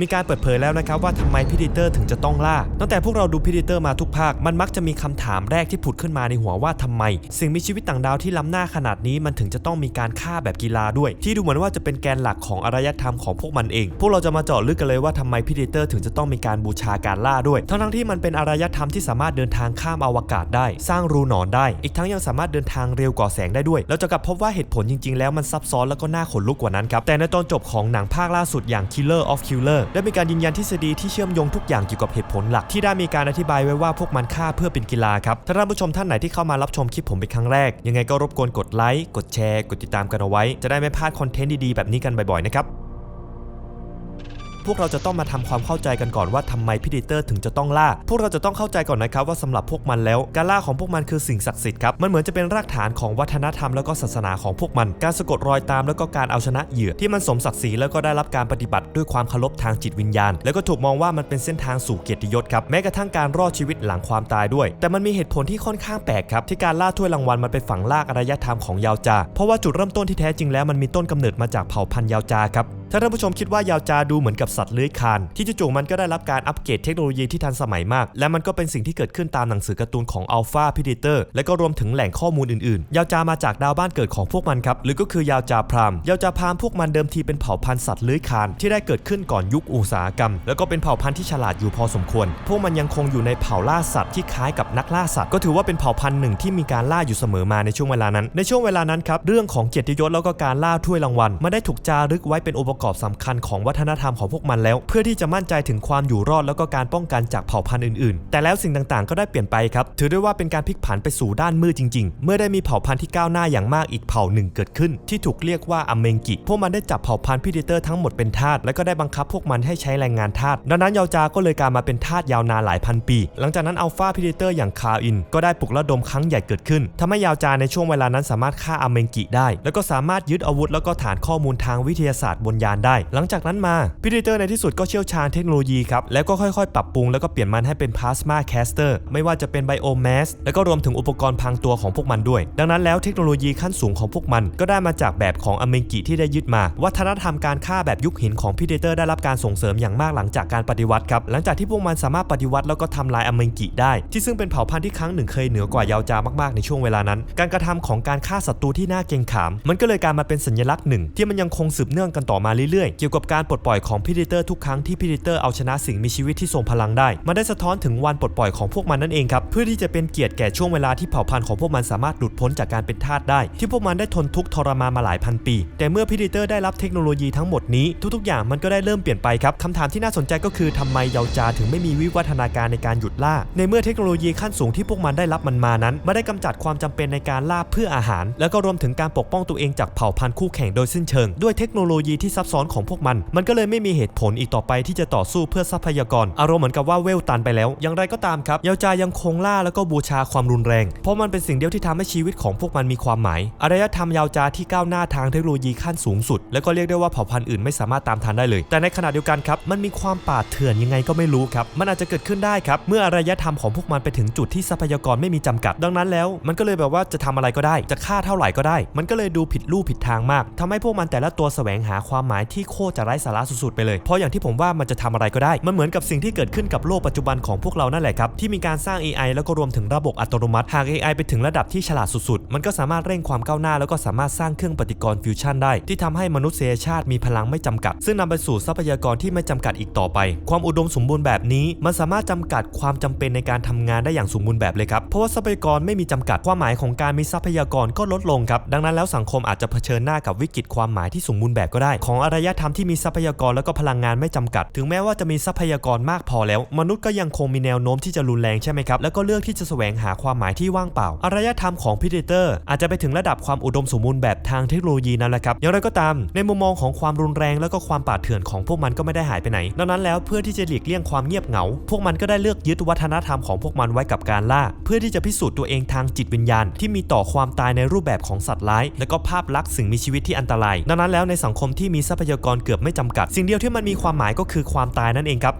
มีการเปิดเผยแล้วนะครับว่าทำไมพิ d เตอร์ถึงจะต้องล่า ตั้งแต่พวกเราดูพิ d เตอร์มาทุกภาค มันมักจะมีคำถามแรกที่ผุดขึ้นมาในหัวว่าทำไม สิ่งมีชีวิตต่างดาวที่ล้ำหน้าขนาดนี้มันถึงจะต้องมีการฆ่าแบบกีฬาด้วย ที่ดูเหมือนว่าจะเป็นแกนหลักของอารยธรรมของพวกมันเอง พวกเราจะมาเจาะลึกกันเลยว่าทำไมพิ d เตอร์ถึงจะต้องมีการบูชาการล่าด้วยทั้งที่มันเป็นอารยธรรมที่สามารถเดินทางข้ามอวกาศได้ สร้างรูหนอนได้ อีกทั้งยังสามารถเดินทางเร็วกว่าแสงได้ด้วย เราจะกลับพบว่าเหตุผลจริง ๆ แล้วมันซับซ้อนแล้วก็น่าขนลุกกว่านั้นครับแต่ในตอนจบของหนังภาคล่าสุดอย่าง Killer of Killer ได้มีการยืนยันทฤษฎีที่เชื่อมโยงทุกอย่างเกี่ยวกับเหตุผลหลักที่ได้มีการอธิบายไว้ว่าพวกมันฆ่าเพื่อเป็นกีฬาครับถ้าท่านผู้ชมท่านไหนที่เข้ามารับชมคลิปผมเป็นครั้งแรก ยังไงก็รบกวนกดไลค์กดแชร์ กดติดตามกันเอาไว้ จะได้ไม่พลาดคอนเทนต์ดีๆแบบนี้กันบ่อยๆนะครับ พวกเราจะต้องมาทำความเข้าใจกันก่อนว่าทำไมพิเดเตอร์ถึงจะต้องล่า พวกเราจะต้องเข้าใจก่อนนะครับว่าสำหรับพวกมันแล้ว การล่าของพวกมันคือสิ่งศักดิ์สิทธิ์ครับมันเหมือนจะเป็นรากฐานของวัฒนธรรมแล้วก็ศาสนาของพวกมัน การสะกดรอยตามแล้วก็การเอาชนะเหยื่อที่มันสมศักดิ์ศรีแล้วก็ได้รับการปฏิบัติด้วยความเคารพทางจิตวิญญาณ แล้วก็ถูกมองว่ามันเป็นเส้นทางสู่เกียรติยศครับแม้กระทั่งการรอดชีวิตหลังความตายด้วย แต่มันมีเหตุผลที่ค่อนข้างแปลกครับที่การล่าถ้วยรางวัลมันเป็นฝังลากอารยธรรมของยาวจา เพราะว่าจุดเริ่มต้นที่แท้จริงแล้วมันมีต้นกำเนิดมาจากเผ่าพันธุ์ยาวจาครับ ถ้าท่านผู้ชมคิดว่ายาวจาดูเหมือนกับสัตว์เลื้อยคานที่จู่ๆมันก็ได้รับการอัปเกรดเทคโนโลยีที่ทันสมัยมาก และมันก็เป็นสิ่งที่เกิดขึ้นตามหนังสือการ์ตูนของ Alpha Predator และก็รวมถึงแหล่งข้อมูลอื่นๆ ยาวจามาจากดาวบ้านเกิดของพวกมันครับหรือก็คือยาวจาพรามยาวจาพรามพวกมันเดิมทีเป็นเผ่าพันธุ์สัตว์เลื้อยคานที่ได้เกิดขึ้นก่อนยุคอุตสาหกรรม แล้วก็เป็นเผ่าพันธุ์ที่ฉลาดอยู่พอสมควร พวกมันยังคงอยู่ในเผ่าล่าสัตว์ที่คล้ายกับนักล่าสัตว์ก็ถือว่าเป็นเผ่าพันธุ์หนึ่งที่มีการล่าอยู่เสมอมาในช่วงเวลานั้น ในช่วงเวลานั้นครับเรื่องของเกียรติยศแล้วก็การล่าถ้วยรางวัลมันได้ถูกจารึกไว้เป็นองค์ประกอบสำคัญของวัฒนธรรมของพวกมันแล้ว เพื่อที่จะมั่นใจถึงความอยู่รอดแล้วก็การป้องกันจากเผ่าพันธุ์อื่นๆ แต่แล้วสิ่งต่างๆ ก็ได้เปลี่ยนไปครับ ถือได้ว่าเป็นการพลิกผันไปสู่ด้านมืดจริง ๆ เมื่อได้มีเผ่าพันธุ์ที่ก้าวหน้าอย่างมากอีกเผ่าหนึ่งเกิดขึ้น ที่ถูกเรียกว่าอเมงกิ พวกมันได้จับเผ่าพันธุ์พิเดเตอร์ทั้งหมดเป็นทาสและก็ได้บังคับพวกมันให้ใช้แรงงานทาสดังนั้นยาวจาก็เลยกลายมาเป็นทาสยาวนานหลายพันปี หลังจากนั้นอัลฟาพิเดเตอร์อย่างคาอิน ก็ได้ปลุกระดมครั้งใหญ่เกิดขึ้นทำให้ยาวจาในช่วงเวลานั้นสามารถฆ่าอเมงกิได้ แล้วก็สามารถยึดอาวุธแล้วก็ฐานข้อมูลทางวิทยาศาสตร์บนยานได้ หลังจากนั้นมาพิเดเตอร์ในที่สุดก็เชี่ยวชาญเทคโนโลยีครับ แล้วก็ค่อยๆ ปรับปรุงแล้วก็เปลี่ยนมันให้เป็นพลาสมาแคสเตอร์ไม่ว่าจะเป็นไบโอแมสแล้วก็รวมถึงอุปกรณ์พรางตัวของพวกมันด้วย ดังนั้นแล้วเทคโนโลยีขั้นสูงของพวกมันก็ได้มาจากแบบของอเมงกิที่ได้ยึดมา วัฒนธรรมการฆ่าแบบยุคหินของพิเดเตอร์ได้รับการส่งเสริมอย่างมากหลังจากการปฏิวัติครับหลังจากที่พวกมันสามารถปฏิวัติแล้วก็ทำลายอเมงกิได้ ที่ซึ่งเป็นเผ่าพันธุ์ที่ครั้งหนึ่งเคยเหนือกว่ายาวจามากๆในช่วงเวลานั้น การกระทำของการฆ่าศัตรูที่น่าเกรงขาม มันก็เลยกลายมาเป็นสัญลักษณ์หนึ่งที่มันยังคงสืบเนื่องกันต่อมาเรื่อยๆ เกี่ยวกับการปลดปล่อยของพิเดเตอร์ทุกครั้งที่พิเดเตอร์เอาชนะสิ่งมีชีวิตที่ทรงพลังได้ มันได้สะท้อนถึงวันปลดปล่อยของพวกมันนั่นเองครับเพื่อที่จะเป็นเกียรติแก่ช่วงเวลาที่เผ่าพันธุ์ของพวกมันสามารถหลุดพ้นจากการเป็นทาสได้ ที่พวกมันได้ทนทุกข์ทรมานมาหลายพันปี แต่เมื่อพิเดเตอร์ได้รับเทคโนโลยีทั้งหมดนี้ทุกๆอย่างมันก็ได้เริ่มเปลี่ยนไปครับคำถามที่น่าสนใจก็คือทำไมเยาวจาถึงไม่มีวิวัฒนาการในการหยุดล่า ในเมื่อเทคโนโลยีขั้นสูงที่พวกมันได้รับมันมานั้นไม่ได้กำจัดความจำเป็นในการล่าเพื่ออาหาร แล้วก็รวมถึงการปกป้องตัวเองจากเผ่าพันธุ์คู่แข่งโดยสิ้นเชิงด้วยเทคโนโลยีที่ซัับซ้อนของพวกมัน มันก็เลยไม่มีเหตุผลอีกต่อไปที่จะต่อสู้เพื่อทรัพยากร อารมณ์เหมือนกับว่าเวลตันไปแล้ว อย่างไรก็ตามครับเยาวจายังคงล่าแล้วก็บูชาความรุนแรง เพราะมันเป็นสิ่งเดียวที่ทำให้ชีวิตของพวกมันมีความหมาย อารยธรรมเยาวจาที่ก้าวหน้าทางเทคโนโลยีขั้นสูงสุด และก็เรียกได้ว่าเผ่าพันธุ์อื่นไม่สามารถตามทันได้เลย แต่ในขณะเดียวกันครับ มันมีความป่าเถื่อนยังไงก็ไม่รู้ครับ มันอาจจะเกิดขึ้นได้ครับ เมื่ออารยธรรมของพวกมันไปถึงจุดที่ทรัพยากรไม่มีจำกัด ดังนั้นแล้ว มันก็เลยแบบว่าจะทำอะไรก็ได้ จะฆ่าเท่าไหร่ก็ได้ มันก็เลยดูผิดรูปผิดทางมากทำให้พวกมันแต่ละตัวแสวงหาความหมายที่โคตรจะไร้สาระสุดๆไปเลย เพราะอย่างที่ผมว่ามันจะทำอะไรก็ได้ มันเหมือนกับสิ่งที่เกิดขึ้นกับโลกปัจจุบันของพวกเรานั่นแหละครับ ที่มีการสร้าง AI แล้วก็รวมถึงระบบอัตโนมัติ หาก AI ไปถึงระดับที่ฉลาดสุดๆ มันก็สามารถเร่งความก้าวหน้า แล้วก็สามารถสร้างเครื่องปฏิกรณ์ฟิวชั่นได้ ที่ทำให้มนุษยชาติมีพลังไม่จำกัด ซึ่งนำไปสู่ทรัพยากรที่ไม่จำกัดอีกต่อไป ความอุดมสมบูรณ์แบบนี้ มันสามารถจำกัดความจำเป็นในการทำงานได้อย่างสมบูรณ์แบบเลยครับเพราะว่าทรัพยากรไม่มีจำกัดความหมายของการมีทรัพยากรก็ลดลงครับดังนั้นแล้วสังคมอาจจะเผชิญหน้ากับวิกฤตความหมายที่สมบูรณ์แบบก็ได้ของอารยธรรมที่มีทรัพยากรแล้วก็พลังงานไม่จำกัด ถึงแม้ว่าจะมีทรัพยากรมากพอแล้ว มนุษย์ก็ยังคงมีแนวโน้มที่จะรุนแรงใช่ไหมครับ แล้วก็เลือกที่จะแสวงหาความหมายที่ว่างเปล่า อารยธรรมของพิเดเตอร์อาจจะไปถึงระดับความอุดมสมบูรณ์แบบทางเทคโนโลยีนั่นแหละครับ อย่างไรก็ตาม ในมุมมองของความรุนแรงแล้วก็ความป่าเถื่อนของพวกมันก็ไม่ได้หายไปไหน ดังนั้นแล้วเพื่อที่จะหลีกเลี่ยงความเงียบเหงา พวกมันก็ได้เลือกยึดวัฒนธรรมของพวกมันไว้กับการล่า เพื่อที่จะพิสูจน์ตัวเองทางจิตวิญญาณ ที่มีต่อความตายในรูปแบบของสัตว์ร้าย และก็ภาพลักษณ์สิ่งมีชีวิตที่อันตราย ดังนั้นแล้วในสังคมที่มีททรัพยากรเกือบไม่จำกัด สิ่งเดียวที่มันมีความหมายก็คือความตายนั่นเองครับ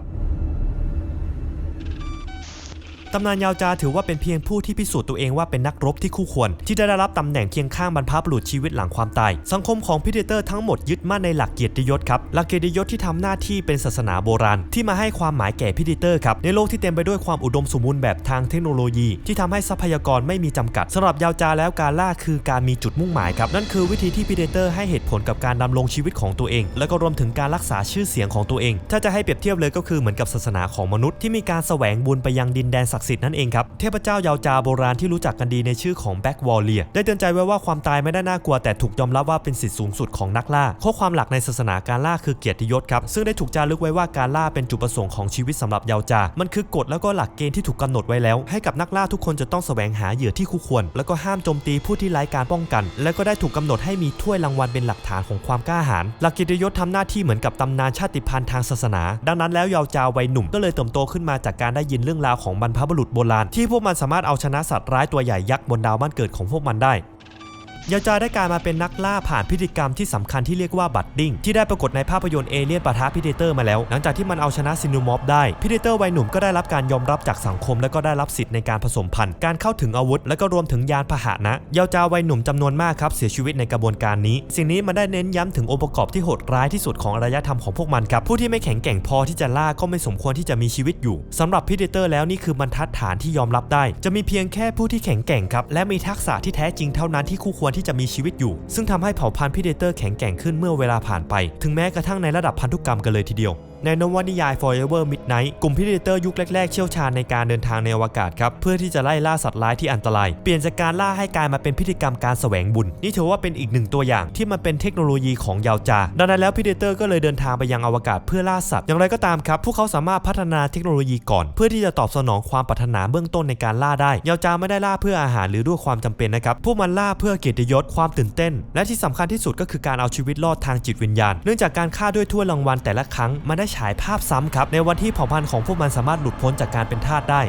ตำนานยาวจาถือว่าเป็นเพียงผู้ที่พิสูจน์ตัวเองว่าเป็นนักรบที่คู่ควร ที่ได้รับตำแหน่งเคียงข้างบรรพบุรุษชีวิตหลังความตาย สังคมของพีเตอร์ทั้งหมดยึดมั่นในหลักเกียรติยศครับ หลักเกียรติยศที่ทำหน้าที่เป็นศาสนาโบราณ ที่มาให้ความหมายแก่พีเตอร์ครับ ในโลกที่เต็มไปด้วยความอุดมสมบูรณ์แบบทางเทคโนโลยี ที่ทำให้ทรัพยากรไม่มีจำกัดสำหรับยาวจาแล้วการล่าคือการมีจุดมุ่งหมายครับ นั่นคือวิธีที่พีเตอร์ให้เหตุผลกับการดำรงชีวิตของตัวเอง แล้วก็รวมถึงการรักษาชื่อเสียงของตัวเอง ถ้าจะให้เปรียบเทียบเลยก็คือเหมือนกับศาสนาของมนุษย์ที่มีการแสวงบุญไปยังดินแดนศักดิ์สิทธิ์นั่นเองครับ เทพเจ้ายาวจาโบราณที่รู้จักกันดีในชื่อของแบ็กวอลเลียได้เตือนใจไว้ว่าความตายไม่ได้น่ากลัวแต่ถูกยอมรับว่าเป็นสิทธิสูงสุดของนักล่า ข้อความหลักในศาสนาการล่าคือเกียรติยศครับ ซึ่งได้ถูกจารึกไว้ว่าการล่าเป็นจุดประสงค์ของชีวิตสำหรับยาวจา มันคือกฎแล้วก็หลักเกณฑ์ที่ถูกกำหนดไว้แล้ว ให้กับนักล่าทุกคนจะต้องแสวงหาเหยื่อที่คู่ควร แล้วก็ห้ามโจมตีผู้ที่ไร้การป้องกัน และก็ได้ถูกกำหนดให้มีถ้วยรางวัลเป็นหลักฐานของความกล้าหาญหลักเกียรติยศทำหน้าที่เหมือนกับตำนานชาติพันธุ์ทางศาสนา ดังนั้นแล้วยาวจาวัยหนุ่มก็เลยเติบโตขึ้นมาจากการได้ยินเรื่องราวของบรรพบุรุษโบราณที่พวกมันสามารถเอาชนะสัตว์ร้ายตัวใหญ่ยักษ์บนดาวบ้านเกิดของพวกมันได้ ยาจาได้กลายมาเป็นนักล่าผ่านพิธีกรรมที่สำคัญที่เรียกว่าบัตดิ้งที่ได้ปรากฏในภาพยนตร์เอเลี่ยนปะทะพิเดเตอร์มาแล้ว หลังจากที่มันเอาชนะซินูมอฟได้พิเดเตอร์วัยหนุ่มก็ได้รับการยอมรับจากสังคม และก็ได้รับสิทธิ์ในการผสมพันธุ์การเข้าถึงอาวุธ และก็รวมถึงยานพาหนะยาจาวัยหนุ่มจำนวนมากครับเสียชีวิตในกระบวนการนี้ สิ่งนี้มันได้เน้นย้ำถึงองค์ประกอบที่โหดร้ายที่สุดของอารยธรรมของพวกมันครับผู้ที่ไม่แข็งแกร่งพอที่จะล่าก็ไม่สมควรที่จะมีชีวิตอยู่สำหรับพิเดเตอร์แล้วนี่คือบรรทัดฐานที่ยอมรับได้ จะมีเพียงแค่ผู้ที่แข็งแกร่งครับและมีทักษะที่แท้จริงเท่านั้นที่คู่ควรที่จะมีชีวิตอยู่ ซึ่งทำให้เผ่าพันธุ์พิเดเตอร์แข็งแกร่งขึ้นเมื่อเวลาผ่านไป ถึงแม้กระทั่งในระดับพันธุกรรมกันเลยทีเดียว ในนวนิยาย Forever Midnight กลุ่มพิเดเตอร์ยุคแรกๆเชี่ยวชาญในการเดินทางในอวกาศครับเพื่อที่จะไล่ล่าสัตว์ร้ายที่อันตราย เปลี่ยนจากการล่าให้กลายมาเป็นพิธีกรรมการแสวงบุญ นี่ถือว่าเป็นอีกหนึ่งตัวอย่างที่มันเป็นเทคโนโลยีของยาวจา ดังนั้นแล้วพิเดเตอร์ก็เลยเดินทางไปยังอวกาศเพื่อล่าสัตว์ อย่างไรก็ตามครับพวกเขาสามารถพัฒนาเทคโนโลยีก่อน เพื่อที่จะตอบสนองความปรารถนาเบื้องต้นในการล่าได้ ยาวจาไม่ได้ล่าเพื่ออาหารหรือด้วยความจำเป็นนะครับพวกมันล่าเพื่อเกียรติยศความตื่นเต้น และที่สำคัญที่สุดก็คือการเอาชีวิตรอดทางจิตวิญญาณ เนื่องจากการฆ่าด้วยถ้วยรางวัลแต่ละครั้งมันได้ฉายภาพซ้ำครับ ในวันที่เผ่าพันธุ์ของพวกมันสามารถหลุดพ้นจากการเป็นทาสได้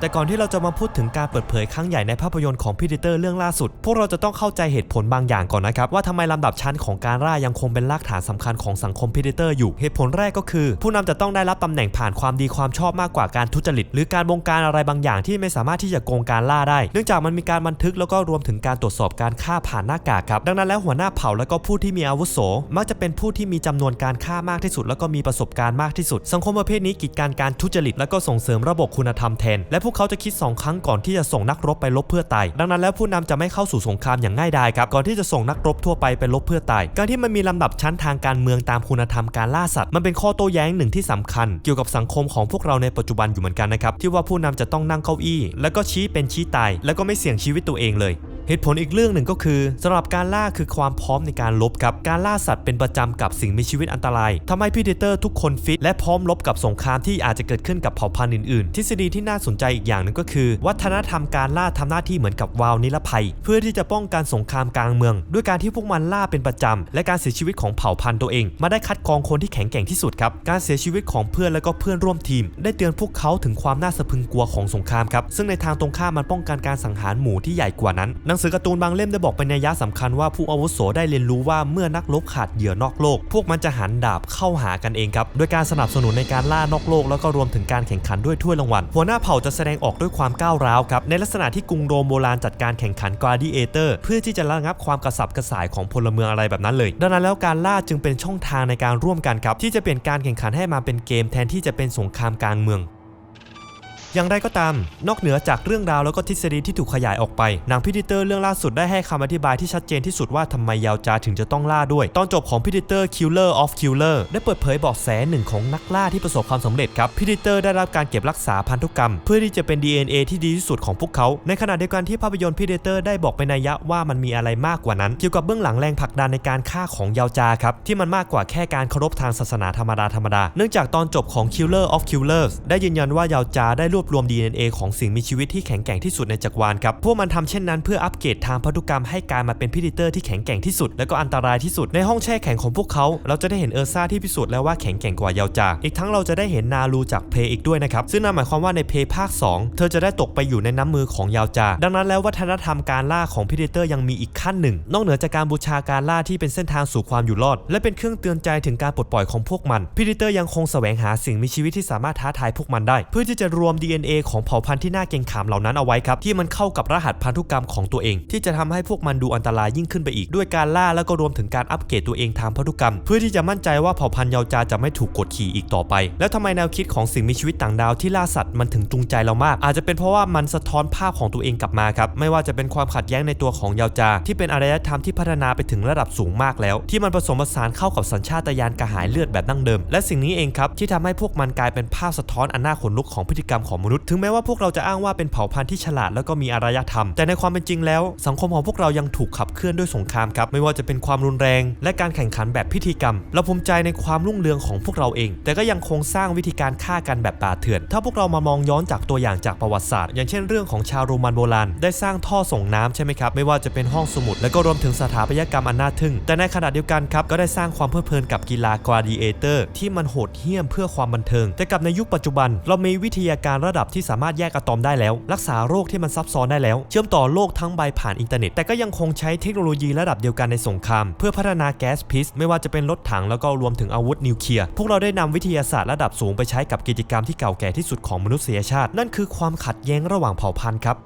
แต่ก่อนที่เราจะมาพูดถึงการเปิดเผยครั้งใหญ่ในภาพยนตร์ของพีเดเตอร์เรื่องล่าสุด พวกเราจะต้องเข้าใจเหตุผลบางอย่างก่อนนะครับ ว่าทำไมลำดับชั้นของการล่ายังคงเป็นรากฐานสำคัญของสังคมพีเดเตอร์อยู่เหตุผลแรกก็คือ ผู้นำจะต้องได้รับตำแหน่งผ่านความดีความชอบมากกว่าการทุจริต หรือการบงการอะไรบางอย่างที่ไม่สามารถที่จะโกงการล่าได้ เนื่องจากมันมีการบันทึกแล้วก็รวมถึงการตรวจสอบการฆ่าผ่านหน้ากากครับดังนั้นแล้วหัวหน้าเผ่าแล้วก็ผู้ที่มีอาวุโส มักจะเป็นผู้ที่มีจำนวนการฆ่ามากที่สุด แล้วก็มีประสบการณ์มากที่สุด สังคมประเภทนี้กีดการการทุจริต แล้วก็ส่งเสริมระบบคุณธรรมแทนและพวกเขาจะคิดสองครั้งก่อนที่จะส่งนักรบไปลบเพื่อตาย ดังนั้นแล้วผู้นำจะไม่เข้าสู่สงครามอย่างง่ายดายครับ ก่อนที่จะส่งนักรบทั่วไปไปลบเพื่อตาย การที่มันมีลำดับชั้นทางการเมืองตามคุณธรรมการล่าสัตว์ มันเป็นข้อโต้แย้งหนึ่งที่สำคัญ เกี่ยวกับสังคมของพวกเราในปัจจุบันอยู่เหมือนกันนะครับ ที่ว่าผู้นำจะต้องนั่งเก้าอี้ แล้วก็ชี้เป็นชี้ตาย แล้วก็ไม่เสี่ยงชีวิตตัวเองเลย เหตุผลอีกเรื่องหนึ่งก็คือสำหรับการล่าคือความพร้อมในการลบครับ การล่าสัตว์เป็นประจำกับสิ่งมีชีวิตอันตรายทำให้พีเดเตอร์ทุกคนฟิตและพร้อมลบกับสงครามที่อาจจะเกิดขึ้นกับเผ่าพันธุ์อื่นๆ ทฤษฎีที่น่าสนใจอีกอย่างหนึ่งก็คือ วัฒนธรรมการล่าทำหน้าที่เหมือนกับวาล์วนิรภัย เพื่อที่จะป้องกันสงครามกลางเมือง ด้วยการที่พวกมันล่าเป็นประจำและการเสียชีวิตของเผ่าพันธุ์ตัวเอง มาได้คัดกรองคนที่แข็งแกร่งที่สุดครับการเสียชีวิตของเพื่อนและก็เพื่อนร่วมทีม ได้เตือนพวกเขาถึงความน่าสะพึงกลัวของสงครามครับซึ่งในทางตรงข้ามมันป้องกันการสังหารหมู่ที่ใหญ่กว่านั้นหนังสือการ์ตูนบางเล่มได้บอกเป็นนัยยะสำคัญว่าผู้อาวุโสได้เรียนรู้ว่าเมื่อนักรบขาดเหยื่อนอกโลก พวกมันจะหันดาบเข้าหากันเองครับโดยการสนับสนุนในการล่านอกโลก แล้วก็รวมถึงการแข่งขันด้วยถ้วยรางวัลหัวหน้าเผ่าจะแสดงออกด้วยความก้าวร้าวครับในลักษณะที่กรุงโรมโบราณจัดการแข่งขันกราดิเอเตอร์เพื่อที่จะระงับความกระสับกระส่ายของพลเมืองอะไรแบบนั้นเลย ดังนั้นแล้วการล่าจึงเป็นช่องทางในการร่วมกันครับที่จะเปลี่ยนการแข่งขันให้มาเป็นเกมแทนที่จะเป็นสงครามกลางเมือง อย่างไรก็ตาม นอกเหนือจากเรื่องราวแล้วก็ทฤษฎีที่ถูกขยายออกไป หนังพิดิเตอร์เรื่องล่าสุดได้ให้คำอธิบายที่ชัดเจนที่สุดว่าทำไมยาวจาถึงจะต้องล่าด้วย ตอนจบของพิดิเตอร์ Killer of Killer ได้เปิดเผยบอกแสหนึ่งของนักล่าที่ประสบความสำเร็จครับพิดิเตอร์ได้รับการเก็บรักษาพันธุกรรม เพื่อที่จะเป็น DNA ที่ดีที่สุดของพวกเขา ในขณะเดียวกันที่ภาพยนตร์พิดิเตอร์ได้บอกเป็นนัยยะว่ามันมีอะไรมากกว่านั้น เกี่ยวกับเบื้องหลังแรงผลักดันในการฆ่าของยาวจาครับที่มันมากกว่าแค่การเคารพทางศาสนาธรรมดาธรรมดาเนื่องจากตอนจบของ Killer of Killers ได้ยืนยันว่ายาวจาได้รววบรวม DNA ของสิ่งมีชีวิตที่แข็งแกร่งที่สุดในจักรวาลครับ พวกมันทำเช่นนั้นเพื่ออัปเกรดทางพันธุกรรมให้กลายมาเป็นพิดิเตอร์ที่แข็งแกร่งที่สุด และก็อันตรายที่สุดในห้องแช่แข็งของพวกเขาเราจะได้เห็นเออร์ซ่าที่พิสูจน์แล้วว่าแข็งแกร่งกว่ายาวจาอีกทั้งเราจะได้เห็นนารูจากเพลอีกด้วยนะครับซึ่งนั่นหมายความว่าในเพลภาค 2 เธอจะได้ตกไปอยู่ในน้ำมือของยาวจา ดังนั้นแล้ววัฒนธรรมการล่าของพิดิเตอร์ยังมีอีกขั้นหนึ่ง นอกเหนือจากการบูชาการล่าที่เป็นเส้นทางสู่ความอยู่รอด และเป็นเครื่องเตือนใจถึงการปลดปล่อยของพวกมันพิดิเตอร์ยังคงแสวงหาสิ่งมีชีวิตที่สามารถท้าทายพวกมันได้ เพื่อที่จะรวม DNA ของเผ่าพันธุ์ที่น่าเกรงขามเหล่านั้นเอาไว้ครับที่มันเข้ากับรหัสพันธุกรรมของตัวเอง ที่จะทำให้พวกมันดูอันตรายยิ่งขึ้นไปอีก ด้วยการล่าแล้วก็รวมถึงการอัปเกรดตัวเองทางพันธุกรรม เพื่อที่จะมั่นใจว่าเผ่าพันธุ์เยาจาจะไม่ถูกกดขี่อีกต่อไป แล้วทำไมแนวคิดของสิ่งมีชีวิตต่างดาวที่ล่าสัตว์มันถึงจูงใจเรามาก อาจจะเป็นเพราะว่ามันสะท้อนภาพของตัวเองกลับมาครับไม่ว่าจะเป็นความขัดแย้งในตัวของเยาจา ที่เป็นอารยธรรมที่พัฒนาไปถึงระดับสูงมากแล้ว ที่มันผสมผสานเข้ากับสัญชาตญาณกระหายเลือดแบบดั้งเดิม และสิ่งนี้เองครับที่ทำให้พวกมันกลายเป็นภาพสะท้อนอันน่าขนลุกของพฤติกรรมของมนุษย์ ถึงแม้ว่าพวกเราจะอ้างว่าเป็นเผ่าพันธุ์ที่ฉลาดแล้วก็มีอารยธรรม แต่ในความเป็นจริงแล้ว สังคมของพวกเรายังถูกขับเคลื่อนด้วยสงครามครับ ไม่ว่าจะเป็นความรุนแรง และการแข่งขันแบบพิธีกรรม เราภูมิใจในความรุ่งเรืองของพวกเราเอง แต่ก็ยังคงสร้างวิธีการฆ่ากันแบบป่าเถื่อน ถ้าพวกเรามามองย้อนจากตัวอย่างจากประวัติศาสตร์ อย่างเช่นเรื่องของชาวโรมันโบราณ ได้สร้างท่อส่งน้ำใช่ไหมครับ ไม่ว่าจะเป็นห้องสมุด และก็รวมถึงสถาปัตยกรรมอันน่าทึ่ง แต่ในขณะเดียวกันครับ ก็ได้สร้างความเพลิดเพลินกับกีฬา gladiator ที่มันโหดเหี้ยมเพื่อความบันเทิง แต่กับในยุคปัจจุบัน เรามีวิทยาการระระดับที่สามารถแยกอะตอมได้แล้ว รักษาโรคที่มันซับซ้อนได้แล้ว เชื่อมต่อโลกทั้งใบผ่านอินเทอร์เน็ต แต่ก็ยังคงใช้เทคโนโลยีระดับเดียวกันในสงคราม เพื่อพัฒนาแก๊สพิษไม่ว่าจะเป็นรถถังแล้วก็รวมถึงอาวุธนิวเคลียร์พวกเราได้นำวิทยาศาสตร์ระดับสูงไปใช้กับกิจกรรมที่เก่าแก่ที่สุดของมนุษยชาติ นั่นคือความขัดแย้งระหว่างเผ่าพันธุ์ครับ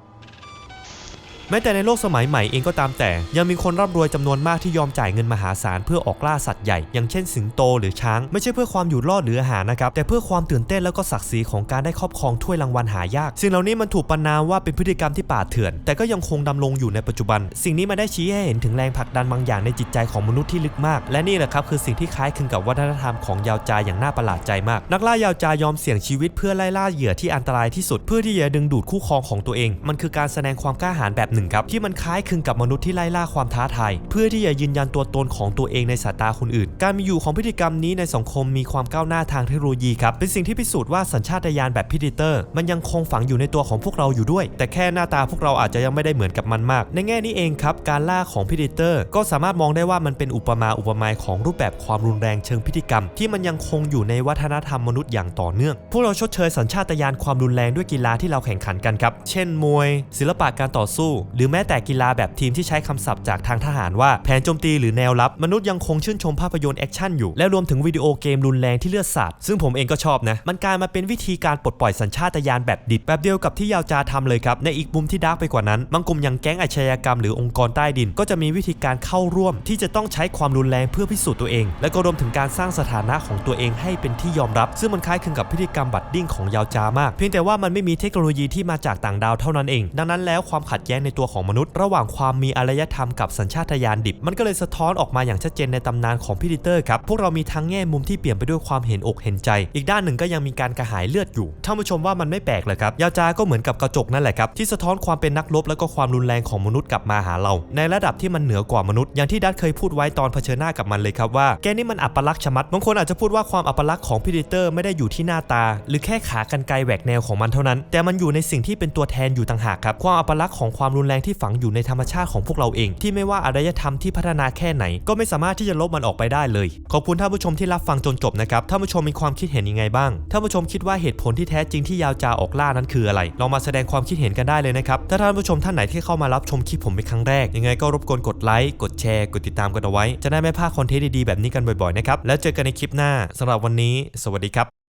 แม้แต่ในโลกสมัยใหม่เองก็ตามแต่ ยังมีคนร่ำรวยจำนวนมากที่ยอมจ่ายเงินมหาศาลเพื่อออกล่าสัตว์ใหญ่ อย่างเช่นสิงโตหรือช้าง ไม่ใช่เพื่อความอยู่รอดหรืออาหารนะครับ แต่เพื่อความตื่นเต้นแล้วก็ศักดิ์ศรีของการได้ครอบครองถ้วยรางวัลหายาก สิ่งเหล่านี้มันถูกประนามว่าเป็นพฤติกรรมที่ป่าเถื่อน แต่ก็ยังคงดำรงอยู่ในปัจจุบัน สิ่งนี้มาได้ชี้ให้เห็นถึงแรงผลักดันบางอย่างในจิตใจของมนุษย์ที่ลึกมาก และนี่แหละครับคือสิ่งที่คล้ายคลึงกับวัฒนธรรมของยาวจาอย่างน่าประหลาดใจมาก นักล่ายาวจายอมเสี่ยงชีวิตเพื่อไล่ล่าเหยื่อที่อันตรายที่สุด เพื่อที่จะดึงดูดคู่ครองของตัวเอง มันคือการแสดงความกล้าหาญแบบหนึ่งครับที่มันคล้ายคลึงกับมนุษย์ที่ไล่ล่าความท้าทายเพื่อที่จะยืนยันตัวตนของตัวเองในสายตาคนอื่น การมีอยู่ของพฤติกรรมนี้ในสังคมมีความก้าวหน้าทางเทคโนโลยีครับเป็นสิ่งที่พิสูจน์ว่าสัญชาตญาณแบบพิดิเตอร์ มันยังคงฝังอยู่ในตัวของพวกเราอยู่ด้วย แต่แค่หน้าตาพวกเราอาจจะยังไม่ได้เหมือนกับมันมาก ในแง่นี้เองครับการล่าของพิดิเตอร์ ก็สามารถมองได้ว่ามันเป็นอุปมาอุปไมยของรูปแบบความรุนแรงเชิงพฤติกรรม ที่มันยังคงอยู่ในวัฒนธรรมมนุษย์อย่างต่อเนื่อง พวกเราชดเชยสัญชาตญาณความรุนแรงด้วยกีฬาที่เราแข่งขันกันครับ เช่น มวย ศิลปะการต่อสู้หรือแม้แต่กีฬาแบบทีมที่ใช้คำศัพท์จากทางทหารว่าแผนโจมตีหรือแนวรับ มนุษย์ยังคงชื่นชมภาพยนตร์แอคชั่นอยู่ และรวมถึงวิดีโอเกมรุนแรงที่เลือดสาด ซึ่งผมเองก็ชอบนะ มันกลายมาเป็นวิธีการปลดปล่อยสัญชาตญาณแบบดิบแบบเดียวกับที่ยาวจาทำเลยครับ ในอีกมุมที่ดาร์กไปกว่านั้นบางกลุ่มอย่างแก๊งอาชญากรรมหรือองค์กรใต้ดิน ก็จะมีวิธีการเข้าร่วม ที่จะต้องใช้ความรุนแรงเพื่อพิสูจน์ตัวเอง และก็รวมถึงการสร้างสถานะของตัวเองให้เป็นที่ยอมรับ ซึ่งมันคล้ายคลึงกับพฤติกรรมบัดดิ้งของยาวจามาก เพียงแต่ว่ามันไม่มีเทคโนโลยีที่มาจากต่างดาวเท่านั้นเอง ดังนั้นแล้วความขัดแย้งในตัวของมนุษย์ ระหว่างความมีอารยธรรมกับสัญชาตญาณดิบ มันก็เลยสะท้อนออกมาอย่างชัดเจนในตำนานของพิดิเตอร์ครับ พวกเรามีทั้งแง่มุมที่เปลี่ยนไปด้วยความเห็นอกเห็นใจ อีกด้านหนึ่งก็ยังมีการกระหายเลือดอยู่ท่านผู้ชมว่ามันไม่แปลกเลยครับยาจาก็เหมือนกับกระจกนั่นแหละครับที่สะท้อนความเป็นนักรบและก็ความรุนแรงของมนุษย์กลับมาหาเรา ในระดับที่มันเหนือกว่ามนุษย์อย่างที่ดัตเคยพูดไว้ตอนเผชิญหน้ากับมันเลยครับว่าแกนี่มันอัปลักษณ์ชะมัดบางคนอาจจะพูดว่าความอัปลักษณ์ของพิดิเตอร์ไม่ได้อยู่ที่หน้าตา หรือแค่ขากันไกลแหวกแนวของมันเท่านั้น แต่มันอยู่ในสิ่งที่เป็นตัวแทนอยู่ต่างหากครับความอัปลักษณ์ของความรุนแรงที่ฝังอยู่ในธรรมชาติของพวกเราเอง ที่ไม่ว่าอารยธรรมที่พัฒนาแค่ไหน ก็ไม่สามารถที่จะลบมันออกไปได้เลย ขอบคุณท่านผู้ชมที่รับฟังจนจบนะครับท่านผู้ชมมีความคิดเห็นยังไงบ้างท่านผู้ชมคิดว่าเหตุผลที่แท้จริงที่ยาวจาออกล่านั้นคืออะไรลองมาแสดงความคิดเห็นกันได้เลยนะครับถ้าท่านผู้ชมท่านไหนที่เข้ามารับชมคลิปผมเป็นครั้งแรกยังไงก็รบกวนกดไลค์กดแชร์กดติดตามกันเอาไว้ จะได้ไม่พลาดคอนเทนต์ดีๆแบบนี้กันบ่อยๆนะครับแล้วเจอกันในคลิปหน้าสำหรับวันนี้ สวัสดีครับ